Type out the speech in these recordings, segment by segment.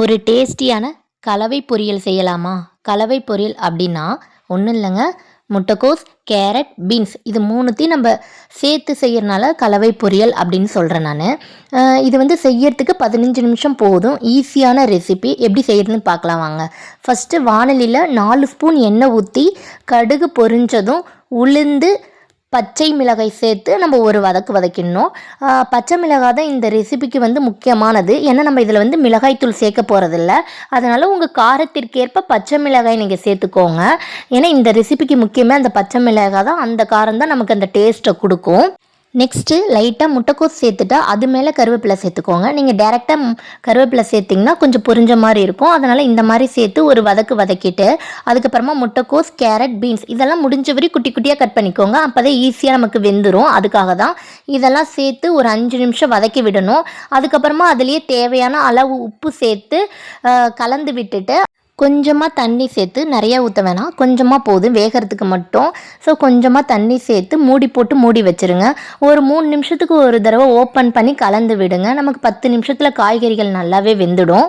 ஒரு டேஸ்டியான கலவை பொரியல் செய்யலாமா? கலவை பொரியல் அப்படின்னா ஒன்றும் இல்லைங்க. முட்டைக்கோஸ் கேரட் பீன்ஸ் இது மூணுத்தையும் நம்ம சேர்த்து செய்கிறனால கலவை பொரியல் அப்படின்னு சொல்கிறேன் நான். இது வந்து செய்யறதுக்கு பதினஞ்சு நிமிஷம் போதும். ஈஸியான ரெசிபி எப்படி செய்யறதுன்னு பார்க்கலாம் வாங்க. ஃபஸ்ட்டு வானலியில் நாலு ஸ்பூன் எண்ணெய் ஊற்றி கடுகு பொரிஞ்சதும் உளுந்து பச்சை மிளகாய் சேர்த்து நம்ம ஒரு வதக்கு வதக்கிடணும். பச்சை மிளகாய் தான் இந்த ரெசிபிக்கு வந்து முக்கியமானது. ஏன்னா நம்ம இதில் வந்து மிளகாய்த்தூள் சேர்க்க போகிறதில்ல அதனால் உங்கள் காரத்திற்கேற்ப பச்சை மிளகாய் நீங்கள் சேர்த்துக்கோங்க. ஏன்னா இந்த ரெசிபிக்கு முக்கியமே அந்த பச்சை மிளகாய் தான். அந்த காரம் தான் நமக்கு அந்த டேஸ்ட்டை கொடுக்கும். நெக்ஸ்ட்டு லைட்டாக முட்டைக்கோஸ் சேர்த்துட்டா அது மேலே கருவேப்பிலை சேர்த்துக்கோங்க. நீங்கள் டேரெக்டாக கருவேப்பிலை சேர்த்திங்கன்னா கொஞ்சம் புரிஞ்ச மாதிரி இருக்கும். அதனால் இந்த மாதிரி சேர்த்து ஒரு வதக்கு வதக்கிட்டு அதுக்கப்புறமா முட்டைக்கோஸ் கேரட் பீன்ஸ் இதெல்லாம் முடிஞ்ச வரை குட்டி குட்டியாக கட் பண்ணிக்கோங்க. அப்போ தான் ஈஸியாக நமக்கு வெந்துடும் அதுக்காக தான் இதெல்லாம் சேர்த்து ஒரு அஞ்சு நிமிஷம் வதக்கி விடணும். அதுக்கப்புறமா அதுலேயே தேவையான அளவு உப்பு சேர்த்து கலந்து விட்டுட்டு கொஞ்சமாக தண்ணி சேர்த்து நிறையா ஊற்ற வேணாம். கொஞ்சமாக போதும் வேகிறதுக்கு மட்டும். ஸோ கொஞ்சமாக தண்ணி சேர்த்து மூடி போட்டு மூடி வச்சிருங்க. ஒரு மூணு நிமிஷத்துக்கு ஒரு தடவை ஓப்பன் பண்ணி கலந்து விடுங்க. நமக்கு பத்து நிமிஷத்தில் காய்கறிகள் நல்லாவே வெந்துடும்.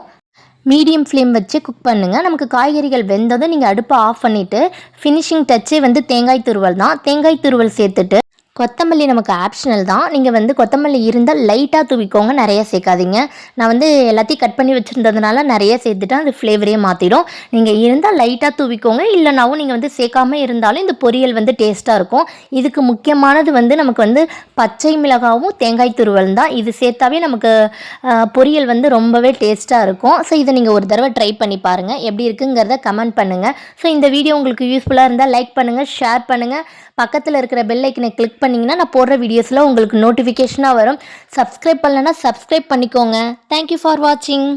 மீடியம் ஃப்ளேம் வச்சு குக் பண்ணுங்கள் நமக்கு காய்கறிகள் வெந்ததும் நீங்கள் அடுப்பை ஆஃப் பண்ணிவிட்டு ஃபினிஷிங் டச்சே வந்து தேங்காய் துருவல் தான். தேங்காய் துருவல் சேர்த்துட்டு கொத்தமல்லி நமக்கு ஆப்ஷனல் தான். நீங்கள் வந்து கொத்தமல்லி இருந்தால் லைட்டாக தூவிக்கோங்க நிறைய சேர்க்காதீங்க. நான் வந்து எல்லாத்தையும் கட் பண்ணி வச்சுருந்ததுனால நிறைய சேர்த்துட்டேன். அது ஃப்ளேவரே மாற்றிடும் நீங்கள் இருந்தால் லைட்டாக தூவிக்கோங்க. இல்லைனாவும் நீங்கள் வந்து சேர்க்காம இருந்தாலும் இந்த பொரியல் வந்து டேஸ்ட்டாக இருக்கும். இதுக்கு முக்கியமானது வந்து நமக்கு வந்து பச்சை மிளகாவும் தேங்காய் துருவல் தான். இது சேர்த்தாவே நமக்கு பொரியல் வந்து ரொம்பவே டேஸ்ட்டாக இருக்கும். ஸோ இதை நீங்கள் ஒரு தடவை ட்ரை பண்ணி பாருங்கள் எப்படி இருக்குங்கிறத கமெண்ட் பண்ணுங்கள் ஸோ இந்த வீடியோ உங்களுக்கு யூஸ்ஃபுல்லாக இருந்தால் லைக் பண்ணுங்கள் ஷேர் பண்ணுங்கள் பக்கத்தில் இருக்கிற பெல் ஐக்கனை கிளிக் பண்ணிங்கன்னா நான் போடுற வீடியோஸில் உங்களுக்கு நோட்டிஃபிகேஷனாக வரும். சப்ஸ்கிரைப் பண்ணலன்னா சப்ஸ்கிரைப் பண்ணிக்கோங்க. தேங்க்யூ ஃபார் வாட்சிங்